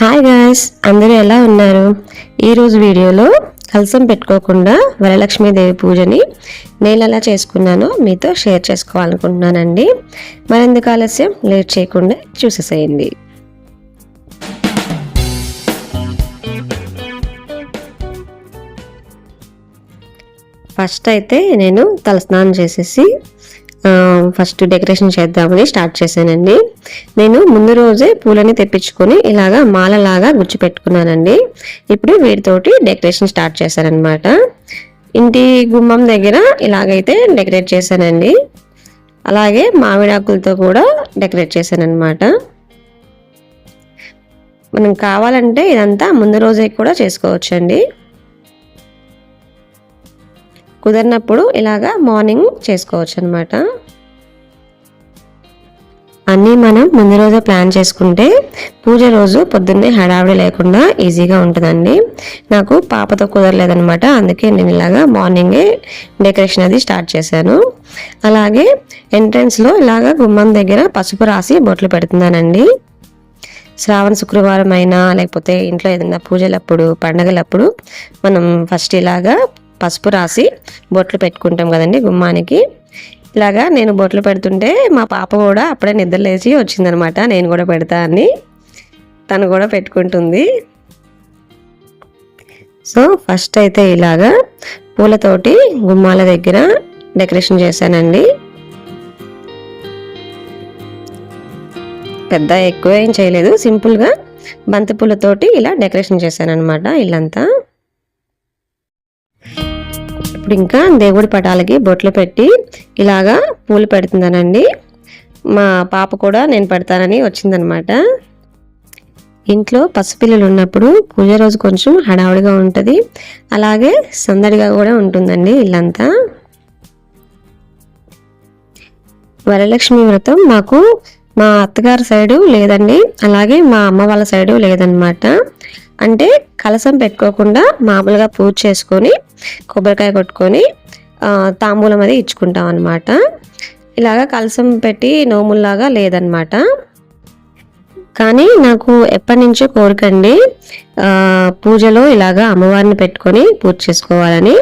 Hi guys అందరూ ఎలా ఉన్నారు? ఈరోజు వీడియోలో కలసం పెట్టుకోకుండా వరలక్ష్మీదేవి పూజని నేను ఎలా చేసుకున్నానో మీతో షేర్ చేసుకోవాలనుకుంటున్నానండి. మరెందుకు ఆలస్యం? లేట్ చేయకుండా చూసేసేయండి. ఫస్ట్ అయితే నేను తలస్నానం చేసేసి ఫస్ట్ డెకరేషన్ చేద్దామని స్టార్ట్ చేశానండి. నేను ముందు రోజే పూలని తెప్పించుకొని ఇలాగా మాలలాగా గుచ్చి పెట్టుకున్నానండి ఇప్పుడు వీటితోటి డెకరేషన్ స్టార్ట్ చేశానమాట ఇంటి గుమ్మం దగ్గర ఇలాగైతే డెకరేట్ చేశానండి. అలాగే మామిడాకులతో కూడా డెకరేట్ చేశానమాట మనం కావాలంటే ఇదంతా ముందు రోజే కూడా చేసుకోవచ్చండి. కుదిరినప్పుడు ఇలాగా మార్నింగ్ చేసుకోవచ్చు అనమాట అన్నీ మనం ముందు రోజే ప్లాన్ చేసుకుంటే పూజ రోజు పొద్దున్నే హడావిడి లేకుండా ఈజీగా ఉంటుందండి. నాకు పాపతో కుదరలేదనమాట అందుకే నేను ఇలాగా మార్నింగే డెకరేషన్ అది స్టార్ట్ చేశాను. అలాగే ఎంట్రన్స్లో ఇలాగా గుమ్మం దగ్గర పసుపు రాసి బొట్లు పెడుతున్నానండి. శ్రావణ శుక్రవారం అయినా లేకపోతే ఇంట్లో ఏదైనా పూజలప్పుడు పండగలప్పుడు మనం ఫస్ట్ ఇలాగా పసుపు రాసి బొట్లు పెట్టుకుంటాం కదండి గుమ్మానికి. ఇలాగా నేను బొట్లు పెడుతుంటే మా పాప కూడా అప్పుడే నిద్రలేచి వచ్చిందనమాట. నేను కూడా పెడతా అని. తను కూడా పెట్టుకుంటుంది. సో ఫస్ట్ అయితే ఇలాగా పూలతోటి గుమ్మాల దగ్గర డెకరేషన్ చేశానండి. పెద్ద ఎక్కువ ఏం చేయలేదు. సింపుల్గా బంతిపూలతోటి ఇలా డెకరేషన్ చేశాను అనమాట ఇల్లంతా. ఇప్పుడు ఇంకా దేవుడి పటాలకి బొట్లు పెట్టి ఇలాగా పూలు పెడుతుందనండి మా పాప కూడా నేను పెడతానని వచ్చిందనమాట. ఇంట్లో పసిపిల్లలు ఉన్నప్పుడు పూజ రోజు కొంచెం హడావుడిగా ఉంటుంది. అలాగే సందడిగా కూడా ఉంటుందండి ఇల్లంతా. వరలక్ష్మి వ్రతం మాకు మా అత్తగారి సైడు లేదండి. అలాగే మా అమ్మ వాళ్ళ సైడు లేదనమాట. అంటే కలసం పెట్టుకోకుండా మామూలుగా పూజ చేసుకొని కొబ్బరికాయ కొట్టుకొని తాంబూలం అది ఇచ్చుకుంటాం అనమాట ఇలాగా కలసం పెట్టి నోముల్లాగా లేదనమాట కానీ నాకు ఎప్పటి నుంచో కోరికండి పూజలో ఇలాగా అమ్మవారిని పెట్టుకొని పూజ చేసుకోవాలని.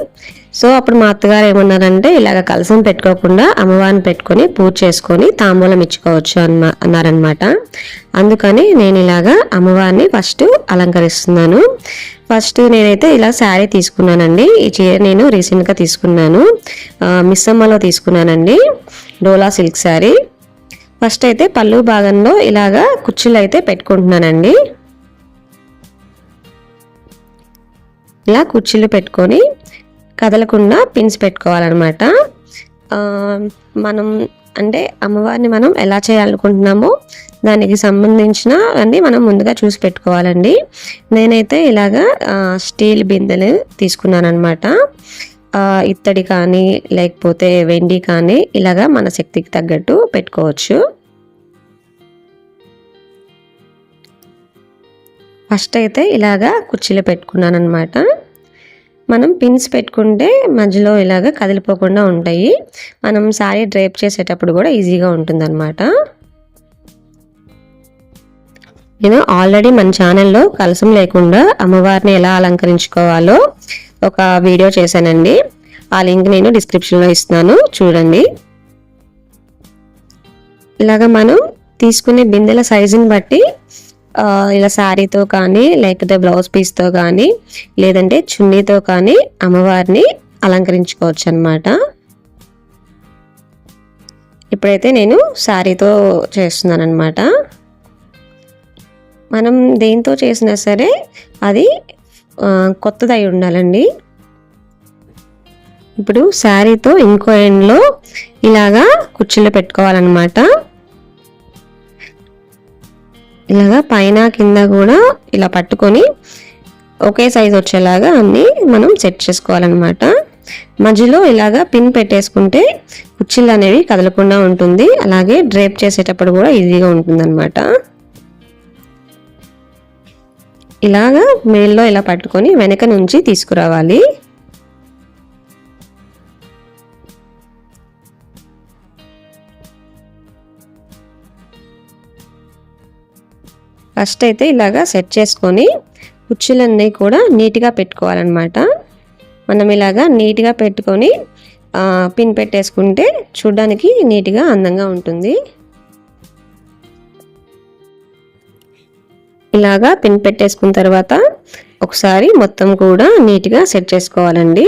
సో అప్పుడు మా అత్తగారు ఏమన్నారంటే ఇలాగ కలసం పెట్టుకోకుండా అమ్మవారిని పెట్టుకొని పూజ చేసుకొని తాంబూలం ఇచ్చుకోవచ్చు అన్న అన్నారనమాట అందుకని నేను ఇలాగా అమ్మవారిని ఫస్ట్ అలంకరిస్తున్నాను. ఫస్ట్ నేనైతే ఇలా శారీ తీసుకున్నానండి. ఈ చీర నేను రీసెంట్గా తీసుకున్నాను. మిస్సమ్మలో తీసుకున్నానండి. డోలా సిల్క్ శారీ. ఫస్ట్ అయితే పళ్ళు భాగంలో ఇలాగా కుర్చీలు అయితే పెట్టుకుంటున్నానండి. ఇలా కుర్చీలు పెట్టుకొని కదలకుండా పిన్స్ పెట్టుకోవాలన్నమాట. మనం అంటే అమ్మవారిని మనం ఎలా చేయాలనుకుంటున్నామో దానికి సంబంధించిన అన్నీ మనం ముందుగా చూసి పెట్టుకోవాలండి. నేనైతే ఇలాగా స్టీల్ బిందెలు తీసుకున్నాను అనమాట ఇత్తడి కానీ లేకపోతే వెండి కానీ ఇలాగా మన శక్తికి తగ్గట్టు పెట్టుకోవచ్చు. ఫస్ట్ అయితే ఇలాగా కుర్చీలో పెట్టుకున్నాను అనమాట మనం పిన్స్ పెట్టుకుంటే మధ్యలో ఇలాగ కదిలిపోకుండా ఉంటాయి. మనం శారీ డ్రైప్ చేసేటప్పుడు కూడా ఈజీగా ఉంటుందన్నమాట. నేను ఆల్రెడీ మన ఛానల్లో కలసం లేకుండా అమ్మవారిని ఎలా అలంకరించుకోవాలో ఒక వీడియో చేశానండి. ఆ లింక్ నేను డిస్క్రిప్షన్లో ఇస్తున్నాను. చూడండి. ఇలాగ మనం తీసుకునే బిందెల సైజుని బట్టి ఇలా శారీతో కానీ లేకపోతే బ్లౌజ్ పీస్తో కానీ లేదంటే చున్నీతో కానీ అమ్మవారిని అలంకరించుకోవచ్చు అనమాట ఇప్పుడైతే నేను శారీతో చేస్తున్నాను అనమాట మనం దేంతో చేసినా సరే అది కొత్తదై కొత్తది అయి ఉండాలండి. ఇప్పుడు శారీతో ఇంకో ఎండ్లో ఇలాగా కుర్చీలో పెట్టుకోవాలన్నమాట. ఇలాగా పైన కింద కూడా ఇలా పట్టుకొని ఒకే సైజ్ వచ్చేలాగా అన్నీ మనం సెట్ చేసుకోవాలన్నమాట. మధ్యలో ఇలాగా పిన్ పెట్టేసుకుంటే కుర్చీలు అనేవి కదలకుండా ఉంటుంది. అలాగే డ్రేప్ చేసేటప్పుడు కూడా ఈజీగా ఉంటుందన్నమాట. ఇలాగా మేల్లో ఇలా పట్టుకొని వెనక నుంచి తీసుకురావాలి. ఫస్ట్ అయితే ఇలాగా సెట్ చేసుకొని కుర్చీలన్నీ కూడా నీట్గా పెట్టుకోవాలన్నమాట. మనం ఇలాగా నీట్గా పెట్టుకొని పిన్ పెట్టేసుకుంటే చూడ్డానికి నీట్గా అందంగా ఉంటుంది. ఇలాగా పిన్ పెట్టేసుకున్న తర్వాత ఒకసారి మొత్తం కూడా నీట్గా సెట్ చేసుకోవాలండి.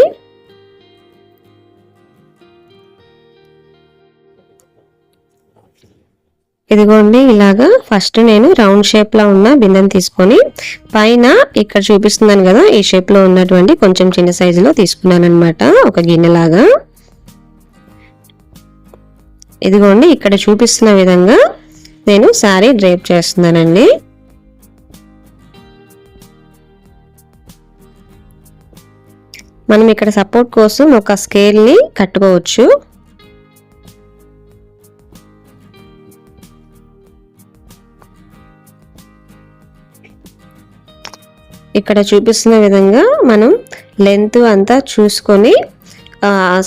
ఇదిగోండి ఇలాగా ఫస్ట్ నేను రౌండ్ షేప్లో ఉన్న బిందెని తీసుకొని పైన ఇక్కడ చూపిస్తున్నాను కదా ఈ షేప్లో ఉన్నటువంటి కొంచెం చిన్న సైజులో తీసుకున్నాను అనమాట ఒక గిన్నెలాగా. ఇదిగోండి ఇక్కడ చూపిస్తున్న విధంగా నేను శారీ డ్రేప్ చేస్తున్నానండి. మనం ఇక్కడ సపోర్ట్ కోసం ఒక స్కేల్ని కట్టుకోవచ్చు. ఇక్కడ చూపిస్తున్న విధంగా మనం లెంత్ అంతా చూసుకొని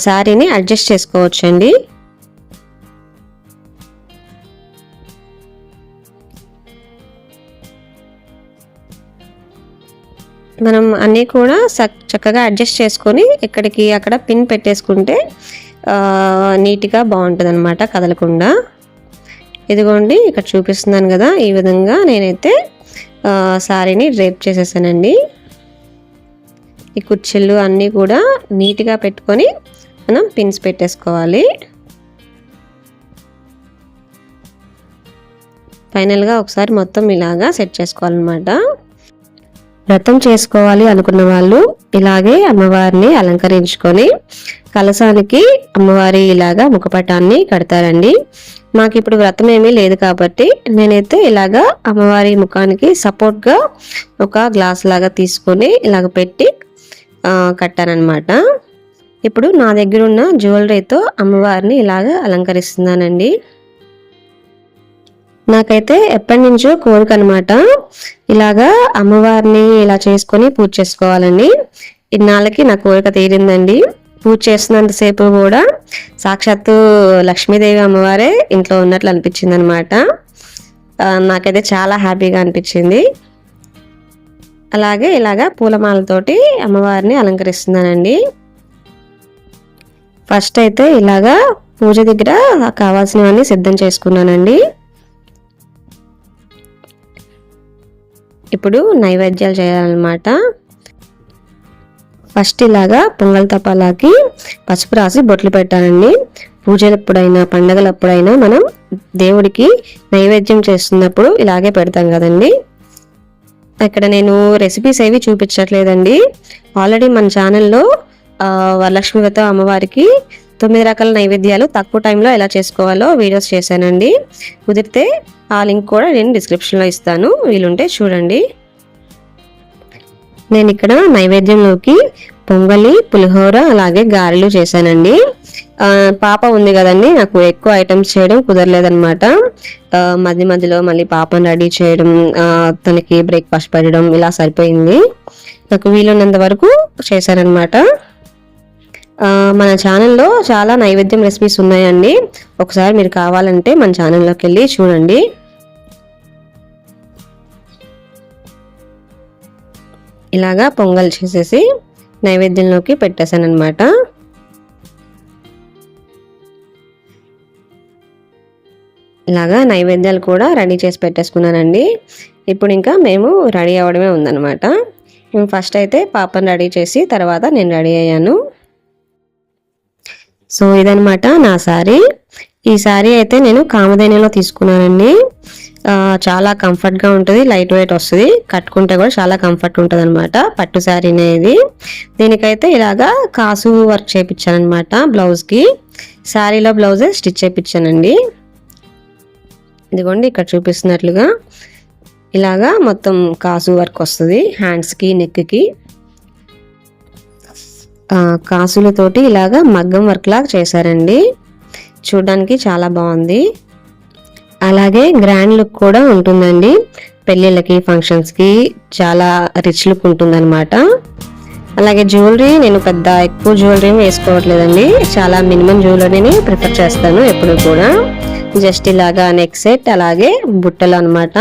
శారీని అడ్జస్ట్ చేసుకోవచ్చండి. మనం అన్నీ కూడా చక్కగా అడ్జస్ట్ చేసుకొని ఇక్కడికి అక్కడ పిన్ పెట్టేసుకుంటే నీట్గా బాగుంటుంది అనమాట కదలకుండా. ఇదిగోండి ఇక్కడ చూపిస్తున్నాను కదా ఈ విధంగా నేనైతే శారీని డ్రేప్ చేసేసానండి. ఈ కుర్చీలు అన్నీ కూడా నీట్గా పెట్టుకొని మనం పిన్స్ పెట్టేసుకోవాలి. ఫైనల్గా ఒకసారి మొత్తం ఇలాగా సెట్ చేసుకోవాలన్నమాట. వ్రతం చేసుకోవాలి అనుకున్న వాళ్ళు ఇలాగే అమ్మవారిని అలంకరించుకొని కలసానికి అమ్మవారి ఇలాగా ముఖపటాన్ని కడతారండి. మాకు ఇప్పుడు వ్రతం ఏమీ లేదు కాబట్టి నేనైతే ఇలాగా అమ్మవారి ముఖానికి సపోర్ట్గా ఒక గ్లాస్ లాగా తీసుకొని ఇలాగ పెట్టి కట్టానమాట ఇప్పుడు నా దగ్గర ఉన్న జ్యువెలరీతో అమ్మవారిని ఇలాగ అలంకరిస్తున్నానండి. నాకైతే ఎప్పటి నుంచో కోరిక అనమాట ఇలాగా అమ్మవారిని ఇలా చేసుకొని పూజ చేసుకోవాలండి ఇన్నాళ్ళకి నా కోరిక తీరిందండి. పూజ చేస్తున్నంతసేపు కూడా సాక్షాత్తు లక్ష్మీదేవి అమ్మవారే ఇంట్లో ఉన్నట్లు అనిపించింది అనమాట నాకైతే చాలా హ్యాపీగా అనిపించింది. అలాగే ఇలాగా పూలమాలతోటి అమ్మవారిని అలంకరిస్తున్నానండి. ఫస్ట్ అయితే ఇలాగా పూజ దగ్గర కావాల్సినవన్నీ సిద్ధం చేసుకున్నానండి. ఇప్పుడు నైవేద్యాలు చేయాలన్నమాట. ఫస్ట్ ఇలాగా పొంగల్ తపాలాకి పసుపు రాసి బొట్లు పెట్టాలండి. పూజలప్పుడైనా పండగలప్పుడైనా మనం దేవుడికి నైవేద్యం చేస్తున్నప్పుడు ఇలాగే పెడతాం కదండి. ఇక్కడ నేను రెసిపీస్ ఏవి చూపించట్లేదండి. ఆల్రెడీ మన ఛానల్లో వరలక్ష్మి వ్రత అమ్మవారికి తొమ్మిది రకాల నైవేద్యాలు తక్కువ టైంలో ఎలా చేసుకోవాలో వీడియోస్ చేశానండి. కుదిరితే ఆ లింక్ కూడా నేను డిస్క్రిప్షన్లో ఇస్తాను. వీలుంటే చూడండి. నేను ఇక్కడ నైవేద్యంలోకి పొంగలి పులిహోర అలాగే గారెలు చేశానండి. పాప ఉంది కదండి నాకు ఎక్కువ ఐటమ్స్ చేయడం కుదరలేదనమాట మధ్య మధ్యలో మళ్ళీ పాపను రెడీ చేయడం తనకి బ్రేక్ఫాస్ట్ పెట్టడం ఇలా సరిపోయింది. నాకు వీలున్నంత వరకు చేశానమాట మన ఛానల్లో చాలా నైవేద్యం రెసిపీస్ ఉన్నాయండి. ఒకసారి మీరు కావాలంటే మన ఛానల్లోకి వెళ్ళి చూడండి. ఇలాగా పొంగల్ చేసేసి నైవేద్యంలోకి పెట్టేశాను అనమాట ఇలాగా నైవేద్యాలు కూడా రెడీ చేసి పెట్టేసుకున్నానండి. ఇప్పుడు ఇంకా మేము రెడీ అవ్వడమే ఉందన్నమాట. ఫస్ట్ అయితే పాపను రెడీ చేసి తర్వాత నేను రెడీ అయ్యాను. సో ఇదనమాట నా శారీ ఈ శారీ అయితే నేను కామధేనిలో తీసుకున్నానండి. చాలా కంఫర్ట్గా ఉంటుంది లైట్ వెయిట్ వస్తుంది. కట్టుకుంటే కూడా చాలా కంఫర్ట్ ఉంటుంది అనమాట పట్టు శారీ అనేది దీనికైతే ఇలాగా కాసు వర్క్ చేయించానమాట అనమాట బ్లౌజ్కి. శారీలో బ్లౌజే స్టిచ్ చేయించానండి ఇదిగోండి ఇక్కడ చూపిస్తున్నట్లుగా ఇలాగా మొత్తం కాసు వర్క్ వస్తుంది హ్యాండ్స్కి నెక్కి. కాసులతోటి ఇలాగా మగ్గం వర్క్ లాగా చేశారండి. చూడడానికి చాలా బాగుంది. అలాగే గ్రాండ్ లుక్ కూడా ఉంటుందండి. పెళ్ళిళ్ళకి ఫంక్షన్స్కి చాలా రిచ్ లుక్ ఉంటుందన్నమాట. అలాగే జ్యువెలరీ నేను పెద్ద ఎక్కువ జ్యువెలరీ వేసుకోవట్లేదండి. చాలా మినిమం జ్యువెలరీని ప్రిఫర్ చేస్తాను ఎప్పుడు కూడా. జస్ట్ ఇలాగా నెక్ సెట్ అలాగే బుట్టలు అనమాట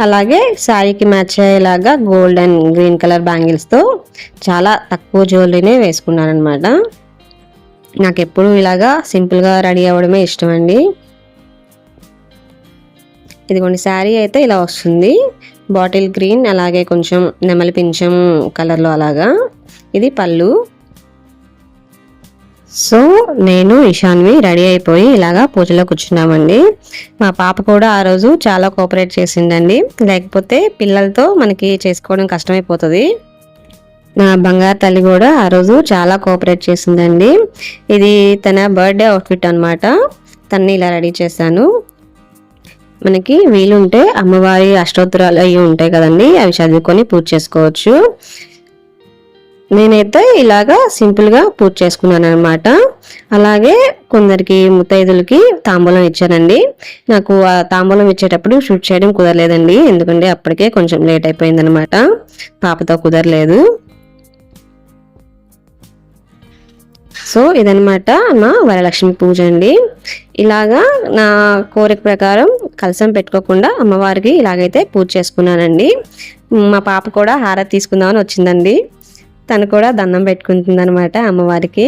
అలాగే సారీకి మ్యాచ్ అయ్యేలాగా గోల్డ్ అండ్ గ్రీన్ కలర్ బ్యాంగిల్స్తో చాలా తక్కువ జ్యువెలరీనే వేసుకున్నాను అనమాట నాకు ఎప్పుడు ఇలాగా సింపుల్గా రెడీ అవ్వడమే ఇష్టం అండి ఇదిగోండి శారీ అయితే ఇలా వస్తుంది. బాటిల్ గ్రీన్ అలాగే కొంచెం నెమలి పింఛం కలర్లో అలాగా. ఇది పళ్ళు. సో నేను ఇషాన్వి రెడీ అయిపోయి ఇలాగా పూజలో కూర్చున్నామండి. మా పాప కూడా ఆ రోజు చాలా కోఆపరేట్ చేసిందండి. లేకపోతే పిల్లలతో మనకి చేసుకోవడం కష్టమైపోతుంది. నా బంగారు తల్లి కూడా ఆ రోజు చాలా కోఆపరేట్ చేసిందండి. ఇది తన బర్త్డే అవుట్ఫిట్ అనమాట తన్ని ఇలా రెడీ చేశాను. మనకి వీలుంటే అమ్మవారి అష్టోత్తరాలు అవి ఉంటాయి కదండి. అవి చదువుకొని పూజ చేసుకోవచ్చు. నేనైతే ఇలాగా సింపుల్గా పూజ చేసుకున్నాను అనమాట అలాగే కొందరికి ముత్తైదులకి తాంబూలం ఇచ్చానండి. నాకు ఆ తాంబూలం ఇచ్చేటప్పుడు షూట్ చేయడం కుదరలేదండి. ఎందుకంటే అప్పటికే కొంచెం లేట్ అయిపోయిందనమాట పాపతో కుదరలేదు. సో ఇదనమాట మా వరలక్ష్మి పూజ అండి. ఇలాగా నా కోరిక ప్రకారం కలసం పెట్టుకోకుండా అమ్మవారికి ఇలాగైతే పూజ చేసుకున్నానండి. మా పాప కూడా హారతి తీసుకుందామని వచ్చిందండి. తను కూడా దండం పెట్టుకుంటుంది అనమాట అమ్మవారికి.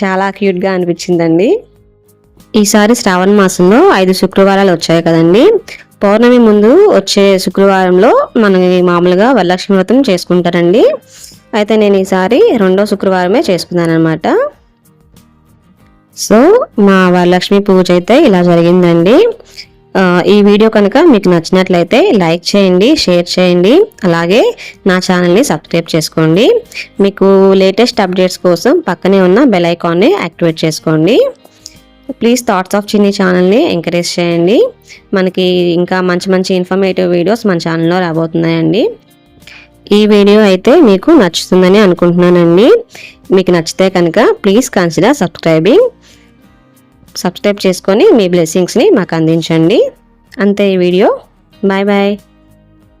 చాలా క్యూట్గా అనిపించిందండి. ఈసారి శ్రావణ మాసంలో ఐదు శుక్రవారాలు వచ్చాయి కదండి. పౌర్ణమి ముందు వచ్చే శుక్రవారంలో మనం మామూలుగా వరలక్ష్మి వ్రతం చేసుకుంటారండి. అయితే నేను ఈసారి రెండో శుక్రవారమే చేసుకున్నాను అనమాట సో మా వరలక్ష్మి పూజ అయితే ఇలా జరిగిందండి. ఈ వీడియో కనుక మీకు నచ్చినట్లయితే లైక్ చేయండి షేర్ చేయండి అలాగే నా ఛానల్ని సబ్స్క్రైబ్ చేసుకోండి. మీకు లేటెస్ట్ అప్డేట్స్ కోసం పక్కనే ఉన్న బెల్ ఐకాన్ని యాక్టివేట్ చేసుకోండి. ప్లీజ్ థాట్స్ ఆఫ్ చిన్ని ఛానల్ని ఎంకరేజ్ చేయండి. మనకి ఇంకా మంచి మంచి ఇన్ఫర్మేటివ్ వీడియోస్ మన ఛానల్లో రాబోతున్నాయండి. ఈ వీడియో అయితే మీకు నచ్చుతుందని అనుకుంటున్నానండి. మీకు నచ్చితే కనుక ప్లీజ్ కన్సిడర్ సబ్స్క్రైబింగ్ సబ్స్క్రైబ్ చేసుకొని మీ బ్లెస్సింగ్స్ని మాకు అందించండి. అంతే ఈ వీడియో. Bye bye